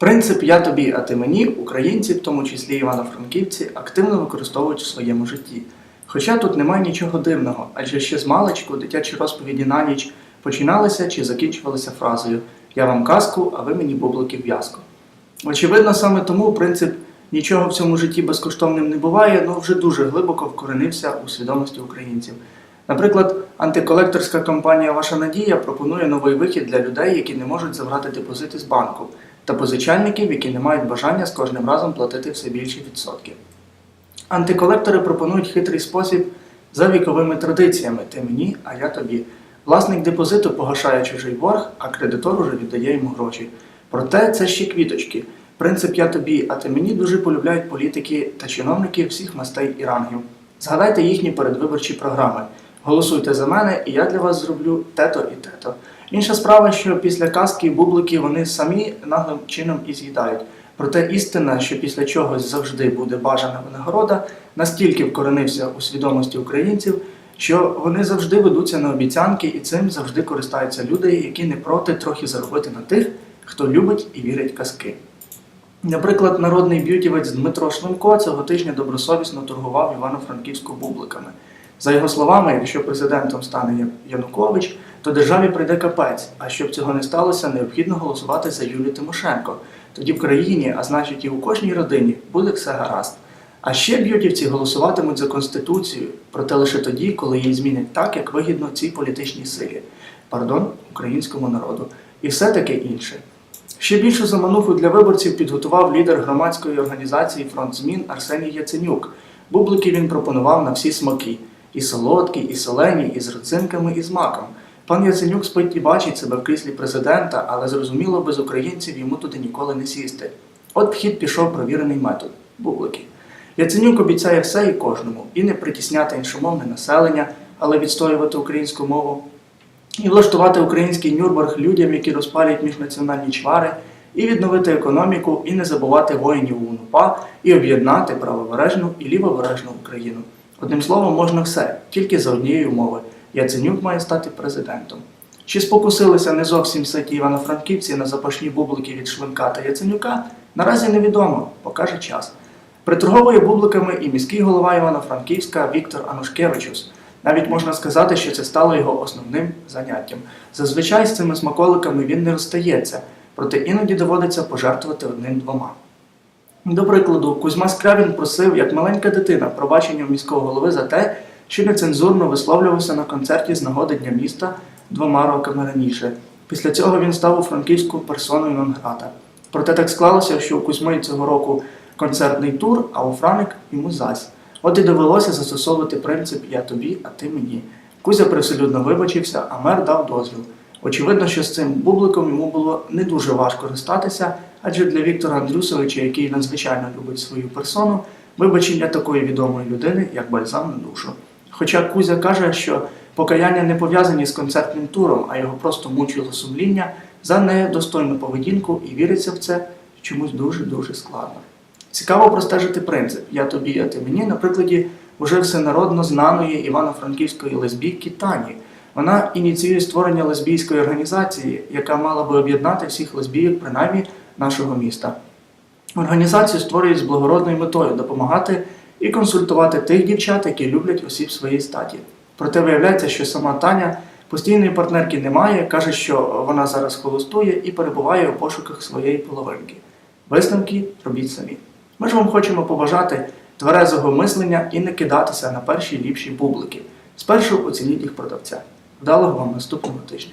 Принцип Я тобі, а ти мені українці, в тому числі івано-франківці, активно використовують у своєму житті. Хоча тут немає нічого дивного, адже ще з маличку дитячі розповіді на ніч починалися чи закінчувалися фразою Я вам казку, а ви мені бублики в'язку. Очевидно, саме тому принцип нічого в цьому житті безкоштовним не буває, ну вже дуже глибоко вкоренився у свідомості українців. Наприклад, антиколекторська компанія Ваша Надія пропонує новий вихід для людей, які не можуть забрати депозити з банку, та позичальників, які не мають бажання з кожним разом платити все більші відсотки. Антиколектори пропонують хитрий спосіб за віковими традиціями ти мені, а я тобі. Власник депозиту погашає чужий борг, а кредитор уже віддає йому гроші. Проте це ще квіточки. Принцип я тобі, а ти мені дуже полюбляють політики та чиновники всіх мастей і рангів. Згадайте їхні передвиборчі програми. Голосуйте за мене, і я для вас зроблю те-то і те-то. Інша справа, що після казки і бублики вони самі наглим чином і з'їдають. Проте істина, що після чогось завжди буде бажана винагорода, настільки вкоренився у свідомості українців, що вони завжди ведуться на обіцянки, і цим завжди користаються люди, які не проти трохи заробити на тих, хто любить і вірить казки. Наприклад, народний б'ютівець Дмитро Шлемко цього тижня добросовісно торгував Івано-Франківську бубликами. За його словами, якщо президентом стане Янукович, то державі прийде капець. А щоб цього не сталося, необхідно голосувати за Юлію Тимошенко. Тоді в країні, а значить і у кожній родині, буде все гаразд. А ще б'ютівці голосуватимуть за конституцію, проте лише тоді, коли її змінять так, як вигідно цій політичній силі, пардон, українському народу, і все таке інше. Ще більшу замануху для виборців підготував лідер громадської організації Фронт змін Арсеній Яценюк. Бублики він пропонував на всі смаки: і солодкі, і солені, і з родзинками, і з маком. Пан Яценюк спить і бачить себе в кріслі президента, але зрозуміло, без українців йому туди ніколи не сісти. От в хід пішов провірений метод бублики. Яценюк обіцяє все і кожному, і не притісняти іншомовне населення, але відстоювати українську мову, і влаштувати український Нюрнберг людям, які розпалюють міжнаціональні чвари, і відновити економіку, і не забувати воїнів УНУПА, і об'єднати правобережну і лівобережну Україну. Одним словом, можна все, тільки за однієї умови. Яценюк має стати президентом. Чи спокусилися не зовсім ситі івано-франківці на запашні бублики від Шлемка та Яценюка, наразі невідомо, покаже час. Приторговує бубликами і міський голова Івано-Франківська Віктор Анушкевичус. Навіть можна сказати, що це стало його основним заняттям. Зазвичай з цими смаколиками він не розстається, проте іноді доводиться пожертвувати одним-двома. До прикладу, Кузьма Скрябін просив, як маленька дитина, пробачення у міського голови за те, що нецензурно висловлювався на концерті з нагоди Дня міста двома роками раніше. Після цього він став у франківську персоною нон-грата. Проте так склалося, що у Кузьми цього року концертний тур, а у Франик йому зась. От і довелося застосовувати принцип Я тобі, а ти мені. Кузя привселюдно вибачився, а мер дав дозвіл. Очевидно, що з цим бубликом йому було не дуже важко розстатися, адже для Віктора Андрюсовича, який надзвичайно любить свою персону, вибачення такої відомої людини, як бальзам на душу. Хоча Кузя каже, що покаяння не пов'язані з концертним туром, а його просто мучило сумління за недостойну поведінку і віриться в це чомусь дуже-дуже складно. Цікаво простежити принцип Я тобі, а ти мені на прикладі уже всенародно знаної івано-франківської лесбійки Тані. Вона ініціює створення лесбійської організації, яка мала би об'єднати всіх лесбійок, принаймні нашого міста. Організацію створюють з благородною метою допомагати і консультувати тих дівчат, які люблять осіб своєї статі. Проте виявляється, що сама Таня постійної партнерки немає, каже, що вона зараз холостує і перебуває у пошуках своєї половинки. Висновки робіть самі. Ми ж вам хочемо побажати тверезого мислення і не кидатися на перші ліпші бублики. Спершу оцініть їх продавця. Вдалого вам наступного тижня!